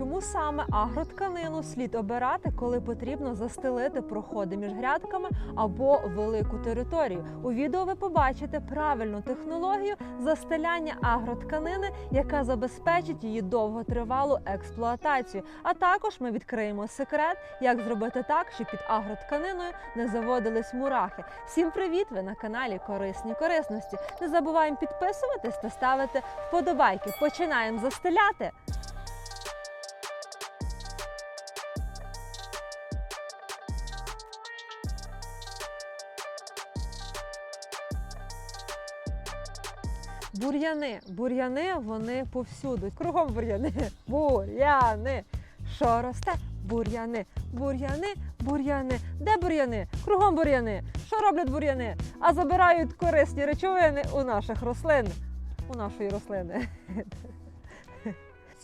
Чому саме агротканину слід обирати, коли потрібно застелити проходи між грядками або велику територію? У відео ви побачите правильну технологію застеляння агротканини, яка забезпечить її довготривалу експлуатацію. А також ми відкриємо секрет, як зробити так, щоб під агротканиною не заводились мурахи. Всім привіт! Ви на каналі Корисні корисності. Не забуваємо підписуватись та ставити вподобайки. Починаємо застеляти. Бур'яни. Бур'яни вони повсюду. Кругом бур'яни. Бур'яни. Що росте? Бур'яни. Бур'яни, бур'яни. Де бур'яни? Кругом бур'яни. Що роблять бур'яни? А забирають корисні речовини у наших рослин. У нашої рослини.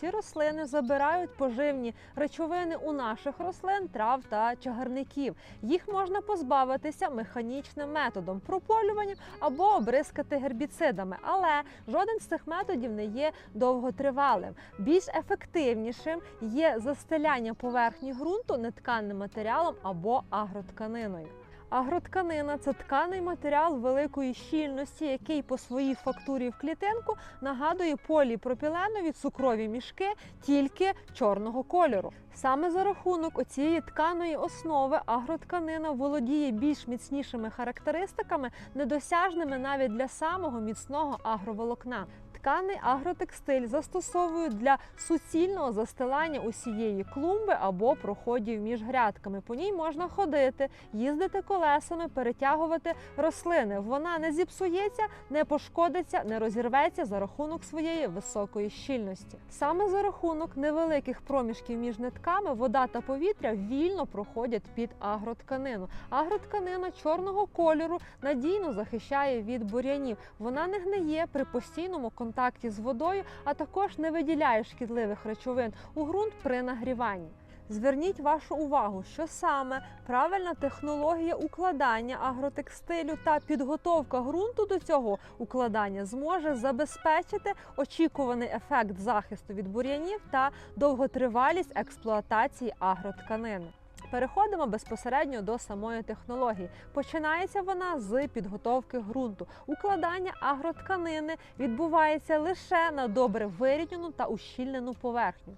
Ці рослини забирають поживні речовини у наших рослин, трав та чагарників. Їх можна позбавитися механічним методом прополювання або обрискати гербіцидами, але жоден з цих методів не є довготривалим. Більш ефективнішим є застеляння поверхні ґрунту нетканним матеріалом або агротканиною. Агротканина це тканий матеріал великої щільності, який по своїй фактурі в клітинку нагадує поліпропіленові цукрові мішки тільки чорного кольору. Саме за рахунок оцієї тканої основи агротканина володіє більш міцнішими характеристиками, недосяжними навіть для самого міцного агроволокна. Тканий агротекстиль застосовують для суцільного застилання усієї клумби або проходів між грядками. По ній можна ходити, їздити колесами, перетягувати рослини. Вона не зіпсується, не пошкодиться, не розірветься за рахунок своєї високої щільності. Саме за рахунок невеликих проміжків між нитками вода та повітря вільно проходять під агротканину. Агротканина чорного кольору надійно захищає від бур'янів. Вона не гниє при постійному контакті з водою, а також не виділяє шкідливих речовин у ґрунт при нагріванні. Зверніть вашу увагу, що саме правильна технологія укладання агротекстилю та підготовка ґрунту до цього укладання зможе забезпечити очікуваний ефект захисту від бур'янів та довготривалість експлуатації агротканини. Переходимо безпосередньо до самої технології. Починається вона з підготовки ґрунту. Укладання агротканини відбувається лише на добре вирівняну та ущільнену поверхню.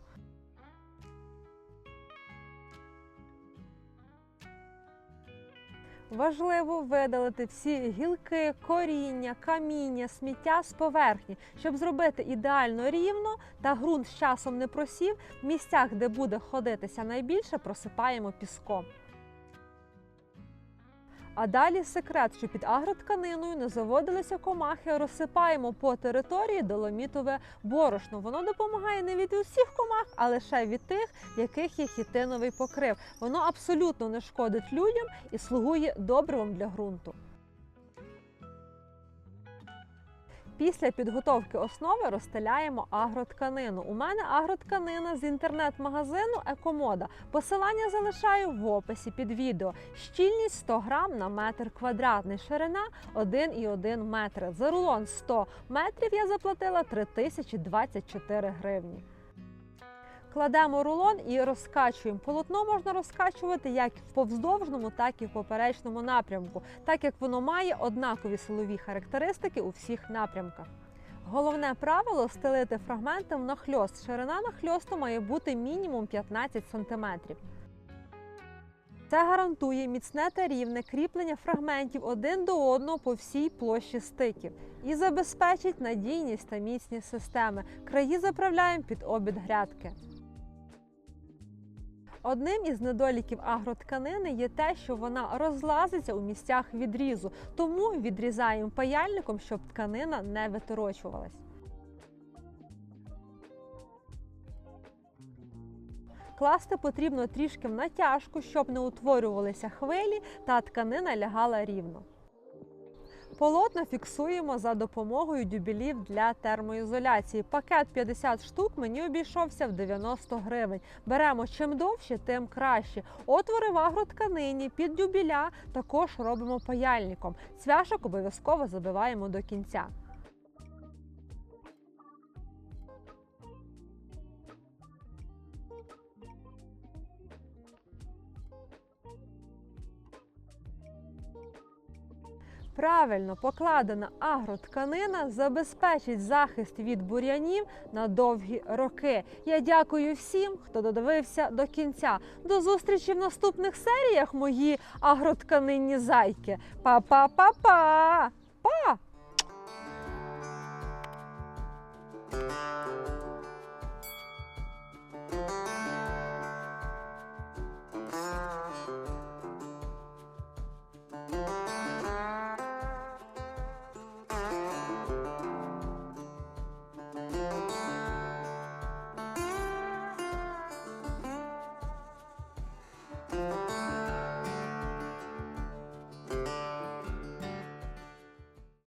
Важливо видалити всі гілки, коріння, каміння, сміття з поверхні, щоб зробити ідеально рівно та ґрунт з часом не просів. В місцях, де буде ходитися найбільше, просипаємо піском. А далі секрет, що під агротканиною не заводилися комахи, розсипаємо по території доломітове борошно. Воно допомагає не від усіх комах, а лише від тих, яких є хітиновий покрив. Воно абсолютно не шкодить людям і слугує добривом для ґрунту. Після підготовки основи розстеляємо агротканину. У мене агротканина з інтернет-магазину Екомода. Посилання залишаю в описі під відео. Щільність 100 грам на метр квадратний, ширина 1,1 метр. За рулон 100 метрів я заплатила 3024 гривні. Кладемо рулон і розкачуємо. Полотно можна розкачувати як в повздовжному, так і в поперечному напрямку, так як воно має однакові силові характеристики у всіх напрямках. Головне правило стелити фрагментом нахльост. Ширина нахльосту має бути мінімум 15 см. Це гарантує міцне та рівне кріплення фрагментів один до одного по всій площі стиків і забезпечить надійність та міцність системи. Краї заправляємо під обід грядки. Одним із недоліків агротканини є те, що вона розлазиться у місцях відрізу, тому відрізаємо паяльником, щоб тканина не виторочувалась. Класти потрібно трішки в натяжку, щоб не утворювалися хвилі та тканина лягала рівно. Полотна фіксуємо за допомогою дюбілів для термоізоляції. Пакет 50 штук мені обійшовся в 90 гривень. Беремо чим довше, тим краще. Отвори в агротканині під дюбіля також робимо паяльником. Цвяшок обов'язково забиваємо до кінця. Правильно покладена агротканина забезпечить захист від бур'янів на довгі роки. Я дякую всім, хто додивився до кінця. До зустрічі в наступних серіях мої агротканинні зайки. Па-па-па-па! Па!